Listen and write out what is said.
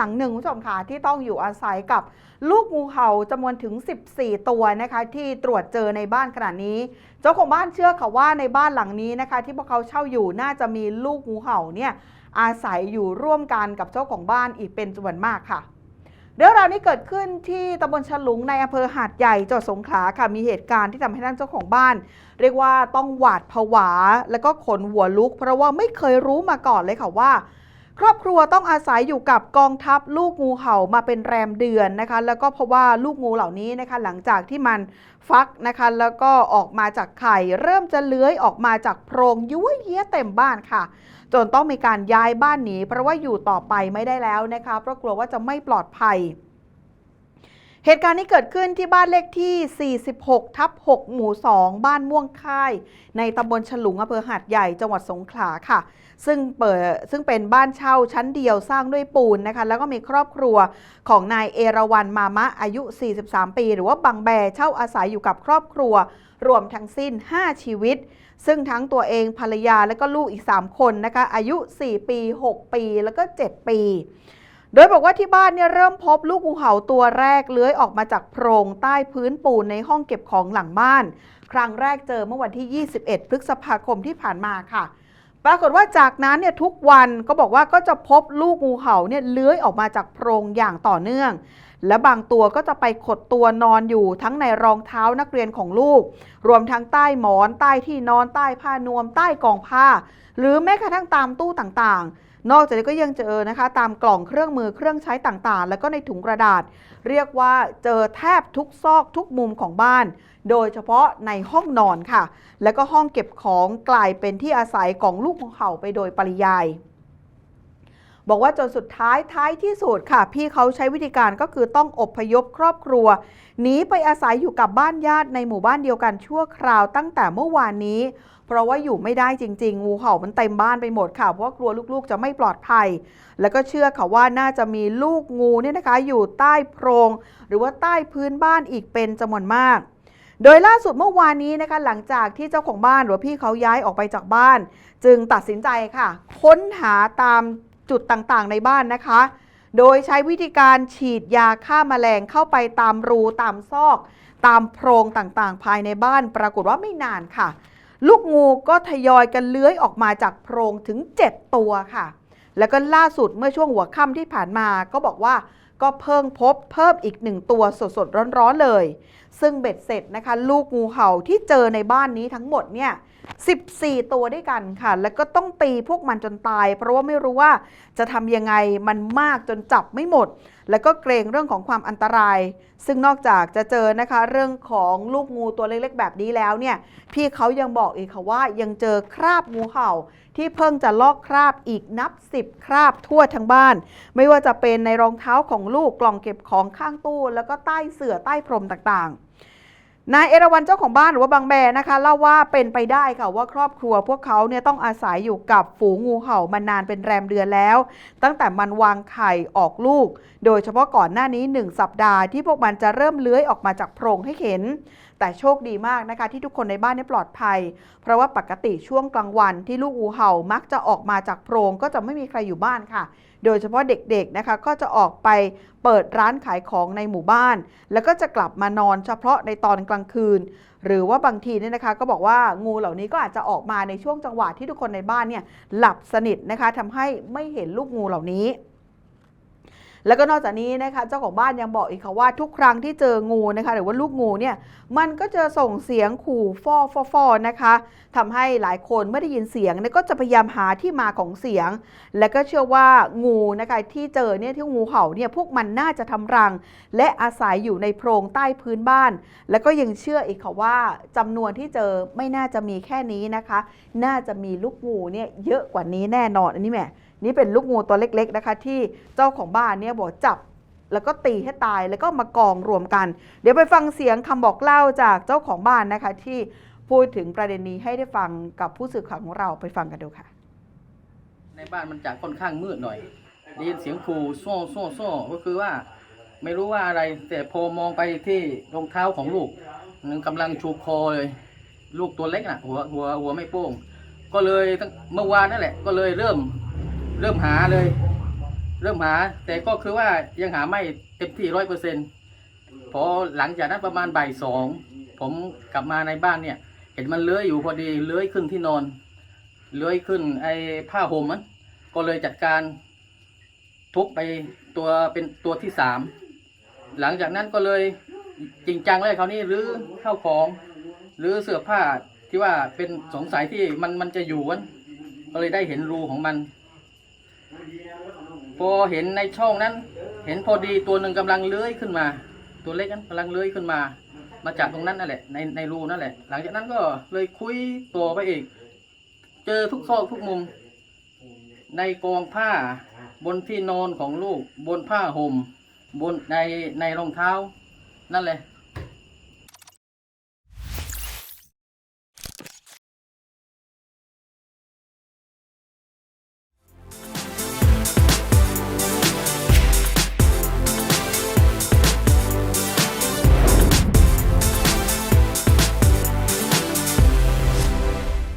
หลังหนึ่งคุณผู้ชมค่ะที่ต้องอยู่อาศัยกับลูกงูเห่าจำนวนถึง 14 ตัวนะคะที่ตรวจเจอในบ้านขณะนี้ เจ้าของบ้านเชื่อค่ะว่าในบ้านหลังนี้นะคะ ที่พวกเขาเช่าอยู่น่าจะมีลูกงูเห่าเนี่ยอาศัยอยู่ร่วมกันกับเจ้าของบ้านอีกเป็นจำนวนมากค่ะเรื่องราวนี้เกิดขึ้นที่ตำบลฉลุงในอำเภอหาดใหญ่จังหวัดสงขลาค่ะมีเหตุการณ์ที่ทำให้ท่านเจ้าของบ้าน เรียกว่าต้องหวาดผวา แล้วก็ขนหัวลุก เพราะว่าไม่เคยรู้มาก่อนเลยค่ะว่า ครอบครัวต้องอาศัยอยู่กับกองทัพลูกงูเห่ามาเป็นแรมเดือนนะคะ แล้วก็เพราะว่าลูกงูเหล่านี้นะคะ หลังจากที่มันฟักนะคะ แล้วก็ออกมาจากไข่ เริ่มจะเลื้อยออกมาจากโพรงยั่วเยี้ยเต็มบ้านค่ะ จนต้องมีการย้ายบ้านหนีเพราะว่าอยู่ต่อไปไม่ได้แล้วนะคะ เพราะกลัวว่าจะไม่ปลอดภัยเหตุการณ์นี้เกิดขึ้นที่บ้านเลขที่ 46 ทับ 6 หมู่ 2 บ้านม่วงค่าย ในตำบลฉลุงอำเภอหาดใหญ่ จังหวัดสงขลาค่ะ ซึ่งเปิดซึ่งเป็นบ้านเช่าชั้นเดียวสร้างด้วยปูนนะคะแล้วก็มีครอบครัวของนายเอราวันมามะอายุ 43 ปี หรือว่าบังแบเช่าอาศัยอยู่กับครอบครัว รวมทั้งสิ้น 5 ชีวิต ซึ่งทั้งตัวเองภรรยาและก็ลูกอีก 3 คนนะคะอายุ 4 ปี 6 ปี แล้วก็ 7 ปีโดยบอกว่าที่บ้านเนี่ยเริ่มพบลูกงูเห่าตัวแรกเลื้อยออกมาจากโพรงใต้พื้นปูนในห้องเก็บของหลังบ้าน ครั้งแรกเจอเมื่อวันที่ 21 พฤษภาคมที่ผ่านมาค่ะ ปรากฏว่าจากนั้นเนี่ยทุกวันก็บอกว่าก็จะพบลูกงูเห่าเนี่ยเลื้อยออกมาจากโพรงอย่างต่อเนื่อง และบางตัวก็จะไปขดตัวนอนอยู่ทั้งในรองเท้านักเรียนของลูก รวมทั้งใต้หมอน ใต้ที่นอนใต้ผ้านวม ใต้กองผ้า หรือแม้กระทั่งตามตู้ต่างๆ นอกจากนี้ก็ยังเจอนะคะ ตามกล่องเครื่องมือเครื่องใช้ต่างๆ แล้วก็ในถุงกระดาษ เรียกว่าเจอแทบทุกซอกทุกมุมของบ้าน โดยเฉพาะในห้องนอนค่ะ แล้วก็ห้องเก็บของกลายเป็นที่อาศัยของลูกของเขาไปโดยปริยาย บอกว่าจนสุดท้ายท้ายที่สุดค่ะ พี่เขาใช้วิธีการก็คือต้องอบพยพครอบครัวหนีไปอาศัยอยู่กับบ้านญาติในหมู่บ้านเดียวกันชั่วคราวตั้งแต่เมื่อวานนี้ เพราะว่าอยู่ไม่ได้จริงๆงูเห่ามันเต็มบ้านไปหมดค่ะเพราะกลัวลูกๆจะไม่ปลอดภัย แล้วก็เชื่อค่ะว่าน่าจะมีลูกงูเนี่ยนะคะ อยู่ใต้โพรง หรือว่าใต้พื้นบ้านอีกเป็นจำนวนมากโดยล่าสุดเมื่อวานนี้นะคะหลังจากที่เจ้าของบ้านหรือพี่เขาย้ายออกไปจากบ้าน จึงตัดสินใจค่ะ ค้นหาตาม จุดต่างๆ ในบ้านนะคะ โดยใช้วิธีการฉีดยาฆ่าแมลงเข้าไปตามรูตามซอก ตามโพรงต่างๆ ภายในบ้าน ปรากฏว่าไม่นานค่ะ ลูกงูก็ทยอยกันเลื้อยออกมาจากโพรงถึง 7 ตัวค่ะ แล้วก็ล่าสุดเมื่อช่วงหัวค่ำที่ผ่านมาก็บอกว่าก็เพิ่งพบเพิ่มอีกหนึ่งตัวสดๆร้อนๆเลย ซึ่งเบ็ดเสร็จนะคะ ลูกงูเห่าที่เจอในบ้านนี้ทั้งหมดเนี่ย14 ตัวด้วยกันค่ะ แล้วก็ต้องตีพวกมันจนตาย เพราะว่าไม่รู้ว่าจะทำยังไงมันมากจนจับไม่หมด แล้วก็เกรงเรื่องของความอันตราย ซึ่งนอกจากจะเจอนะคะ เรื่องของลูกงูตัวเล็กๆ แบบนี้แล้วเนี่ย พี่เขายังบอกอีกค่ะว่ายังเจอคราบงูเห่า ที่เพิ่งจะลอกคราบอีกนับ 10 คราบทั่วทั้งบ้าน ไม่ว่าจะเป็นในรองเท้าของลูกกล่องเก็บของข้างตู้ แล้วก็ใต้เสื่อใต้พรมต่างๆ นายเอราวันเจ้าของบ้านหรือว่าบางแบนะคะเล่าว่าเป็นไปได้ค่ะว่าครอบครัวพวกเขาเนี่ยต้องอาศัยอยู่กับฝูงงูเห่ามานานเป็นแรมเดือนแล้ว ตั้งแต่มันวางไข่ออกลูก โดยเฉพาะก่อนหน้านี้ 1 สัปดาห์ที่พวกมันจะเริ่มเลื้อยออกมาจากโพรงให้เห็น แต่โชคดีมากนะคะที่ทุกคนในบ้านเนี่ยปลอดภัย เพราะว่าปกติช่วงกลางวันที่ลูกงูเห่ามักจะออกมาจากโพรงก็จะไม่มีใครอยู่บ้านค่ะ โดยเฉพาะเด็กๆนะคะก็จะออกไปเปิดร้านขายของในหมู่บ้าน แล้วก็จะกลับมานอนเฉพาะในตอนกลางคืน หรือว่าบางทีเนี่ยนะคะ ก็บอกว่างูเหล่านี้ก็อาจจะออกมาในช่วงจังหวะที่ทุกคนในบ้านเนี่ยหลับสนิทนะคะทำให้ไม่เห็นลูกงูเหล่านี้ แล้วก็นอกจากนี้นะคะเจ้าของบ้านยังบอกอีกค่ะว่าทุกครั้งที่เจองูนะคะหรือว่าลูกงูเนี่ยมันก็จะส่งเสียงขู่ฟอฟอฟอนะคะทำให้หลายคนเมื่อได้ยินเสียงก็จะพยายามหาที่มาของเสียง และก็เชื่อว่างูนะคะที่เจอเนี่ยที่งูเห่าเนี่ยพวกมันน่าจะทำรัง และอาศัยอยู่ในโพรงใต้พื้นบ้าน แล้วก็ยังเชื่ออีกค่ะว่าจำนวนที่เจอไม่น่าจะมีแค่นี้นะคะ น่าจะมีลูกงูเนี่ยเยอะกว่านี้แน่นอนอันนี้แหม นี่เป็นลูกงูตัวเล็กๆนะคะ ที่เจ้าของบ้านเนี่ยบอกจับแล้วก็ตีให้ตายแล้วก็มากองรวมกัน เดี๋ยวไปฟังเสียงคำบอกเล่าจากเจ้าของบ้านนะคะ ที่พูดถึงประเด็นนี้ให้ได้ฟังกับผู้สื่อข่าวของเราไปฟังกันดูค่ะ ในบ้านมันจะค่อนข้างมืดหน่อยได้ยินเสียงขู่โซ่โซ่โซ่ก็คือว่าไม่รู้ว่าอะไร แต่พอมองไปที่รองเท้าของลูกมันกำลังชูคอเลย ลูกตัวเล็กน่ะ หัวหัวหัวไม่โป้ง ก็เลยตั้งเมื่อวานนั่นแหละ ก็เลยเริ่ม เริ่มหาเลย เริ่มหา แต่ก็คือว่ายังหาไม่เต็มที่ร้อยเปอร์เซ็นต์พอหลังจากนั้นประมาณบ่ายสองผมกลับมาในบ้านเนี่ย เห็นมันเลื้อยอยู่พอดีเลื้อยขึ้นที่นอนเลื้อยขึ้นไอ้ผ้าห่มมันก็เลยจัดการทุบไปตัวเป็นตัวที่สามหลังจากนั้นก็เลยจริงจังเลยคราวนี้รื้อเข้าของรื้อเสื้อผ้าที่ว่าเป็นสงสัยที่มันมันจะอยู่วันก็เลยได้เห็นรูของมัน พอเห็นในช่องนั้น เห็นพอดีตัวหนึ่งกำลังเลื้อยขึ้นมา ตัวเล็กนั้นกำลังเลื้อยขึ้นมา มาจากตรงนั้นนั่นแหละในในรูนั่นแหละ หลังจากนั้นก็เลยคุยตัวไปอีก เจอทุกซอกทุกมุม ในกองผ้าบนที่นอนของลูกบนผ้าห่มบนในในรองเท้า นั่นแหละ